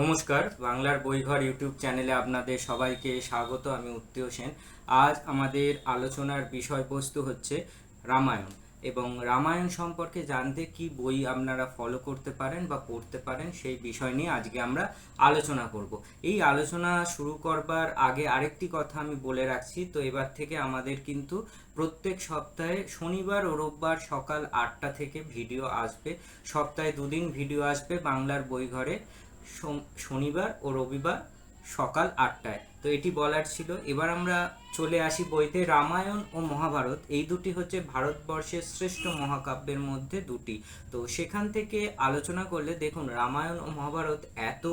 নমস্কার, বাংলার বইঘর ইউটিউব চ্যানেলে আপনাদের সবাইকে স্বাগত, আমি উত্তীয় সেন। আজ আমাদের আলোচনার বিষয়বস্তু হচ্ছে রামায়ণ এবং রামায়ণ সম্পর্কে জানতে কি বই আপনারা ফলো করতে পারেন বা পড়তে পারেন সেই বিষয় নিয়ে আজকে আমরা আলোচনা করব। এই আলোচনা শুরু করবার আগে আরেকটি কথা আমি বলে রাখছি, তো এবার থেকে আমাদের কিন্তু প্রত্যেক সপ্তাহে শনিবার ও রোববার সকাল আটটা থেকে ভিডিও আসবে। সপ্তাহে দুদিন ভিডিও আসবে বাংলার বইঘরে। শনিবার ও রবিবার সকাল আটটায়। তো এটি বলার ছিল। এবার আমরা চলে আসি বইতে। রামায়ণ ও মহাভারত, এই দুটি হচ্ছে ভারতবর্ষের শ্রেষ্ঠ মহাকাব্যের মধ্যে দুটি। তো সেখান থেকে আলোচনা করলে দেখুন, রামায়ণ ও মহাভারত এত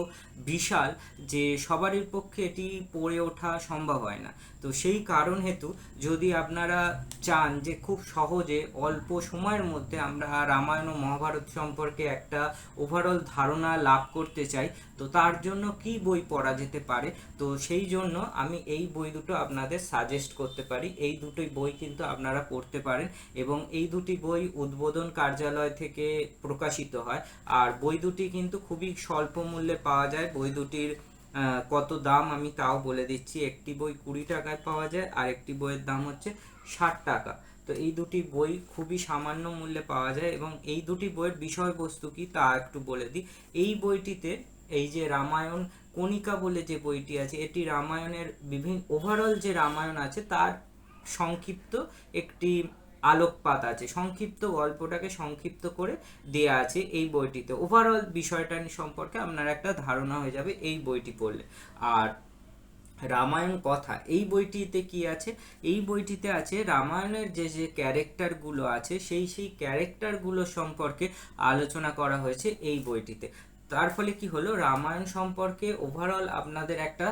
বিশাল যে সবারই পক্ষে এটি পড়ে ওঠা সম্ভব হয় না। তো সেই কারণ হেতু যদি আপনারা চান যে খুব সহজে অল্প সময়ের মধ্যে আমরা রামায়ণ ও মহাভারত সম্পর্কে একটা ওভারঅল ধারণা লাভ করতে চাই, তো তার জন্য কি বই পড়া যেতে পারে? তো সেই জন্য আমি এই বই দুটো আপনাদের সাজেস্ট করতে পারি। এই দুটোই বই কিন্তু আপনারা পড়তে পারেন এবং এই দুটি বই উদ্বোধন কার্যালয় থেকে প্রকাশিত হয়। আর বই দুটি কিন্তু খুবই স্বল্প মূল্যে পাওয়া যায়। বই দুটির কত দাম আমি তাও বলে দিচ্ছি। একটি বই কুড়ি টাকায় পাওয়া যায় আর একটি বইয়ের দাম হচ্ছে ষাট টাকা। তো এই দুটি বই খুবই সামান্য মূল্যে পাওয়া যায় এবং এই দুটি বইয়ের বিষয়বস্তু কি তা একটু বলে দিই। এই বইটিতে এই যে রামায়ণ কণিকা বলে যে বইটি আছে, এটি রামায়ণের বিভিন্ন ওভারঅল যে রামায়ণ আছে, তার সংক্ষিপ্ত একটি আলোকপাত আছে। সংক্ষিপ্ত গল্পটাকে সংক্ষিপ্ত করে দেয়া আছে এই বইটিতে। ওভারঅল বিষয়টা সম্পর্কে আপনার একটা ধারণা হয়ে যাবে এই বইটি পড়লে। আর রামায়ণ কথা, এই বইটিতে কি আছে? এই বইটিতে আছে রামায়ণের যে যে ক্যারেক্টারগুলো আছে, সেই সেই ক্যারেক্টারগুলো সম্পর্কে আলোচনা করা হয়েছে এই বইটিতে। তার ফলে কি হলো? রামায়ণ সম্পর্কে ওভারঅল আপনাদের একটা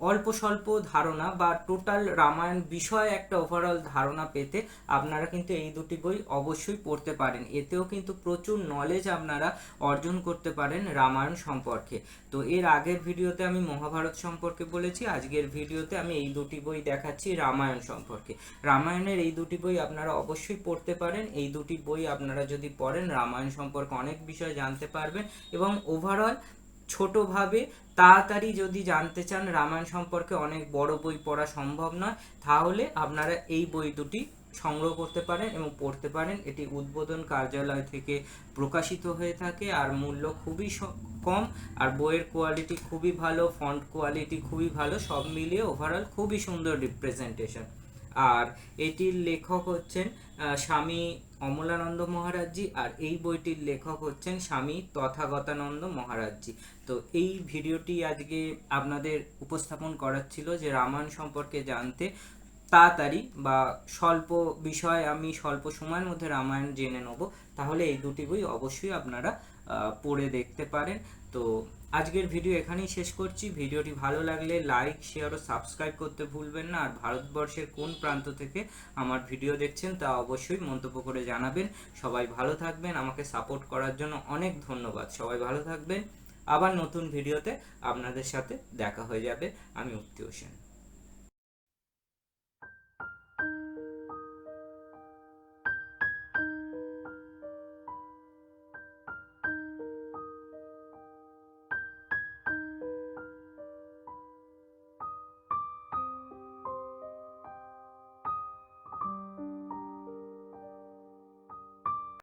অল্প স্বল্প ধারণা বা টোটাল রামায়ণ বিষয়ে একটা ওভারঅল ধারণা পেতে আপনারা কিন্তু এই দুটি বই অবশ্যই পড়তে পারেন। এতেও কিন্তু প্রচুর নলেজ আপনারা অর্জন করতে পারেন রামায়ণ সম্পর্কে। তো এর আগের ভিডিওতে আমি মহাভারত সম্পর্কে বলেছি, আজকের ভিডিওতে আমি এই দুটি বই দেখাচ্ছি রামায়ণ সম্পর্কে। রামায়ণের এই দুটি বই আপনারা অবশ্যই পড়তে পারেন। এই দুটি বই আপনারা যদি পড়েন, রামায়ণ সম্পর্কে অনেক বিষয় জানতে পারবেন এবং ওভারঅল ছোটভাবে তাড়াতাড়ি যদি জানতে চান রামায়ণ সম্পর্কে অনেক বড় বই পড়া সম্ভব নয়, তাহলে আপনারা এই বই দুটি সংগ্রহ করতে পারেন এবং পড়তে পারেন। এটি উদ্বোধন কার্যালয় থেকে প্রকাশিত হয়ে থাকে আর মূল্য খুবই কম আর বইয়ের কোয়ালিটি খুবই ভালো ফন্ট কোয়ালিটি খুবই ভালো, সব মিলিয়ে ওভারঅল খুবই সুন্দর রিপ্রেজেন্টেশন আর এটির লেখক হচ্ছেন স্বামী অমলানন্দ মহারাজজি আর এই বইটির লেখক হচ্ছেন স্বামী তথাগতানন্দ মহারাজজি। তো এই ভিডিওটি আজকে আপনাদের উপস্থাপন করার ছিল যে রামায়ণ সম্পর্কে জানতে তাড়াতাড়ি বা স্বল্প বিষয় আমি স্বল্প সময়ের মধ্যে রামায়ণ জেনে নেব। তাহলে এই দুটি বই অবশ্যই আপনারা পড়ে দেখতে পারেন। তো আজকের ভিডিও এখানেই শেষ করছি। ভিডিওটি ভালো লাগলে লাইক, শেয়ার ও সাবস্ক্রাইব করতে ভুলবেন না। আর ভারতবর্ষের কোন প্রান্ত থেকে আমার ভিডিও দেখছেন তা অবশ্যই মন্তব্য করে জানাবেন। সবাই ভালো থাকবেন। আমাকে সাপোর্ট করার জন্য অনেক ধন্যবাদ। সবাই ভালো থাকবেন। আবার নতুন ভিডিওতে আপনাদের সাথে দেখা হয়ে যাবে। আমি উত্তীয় সেন।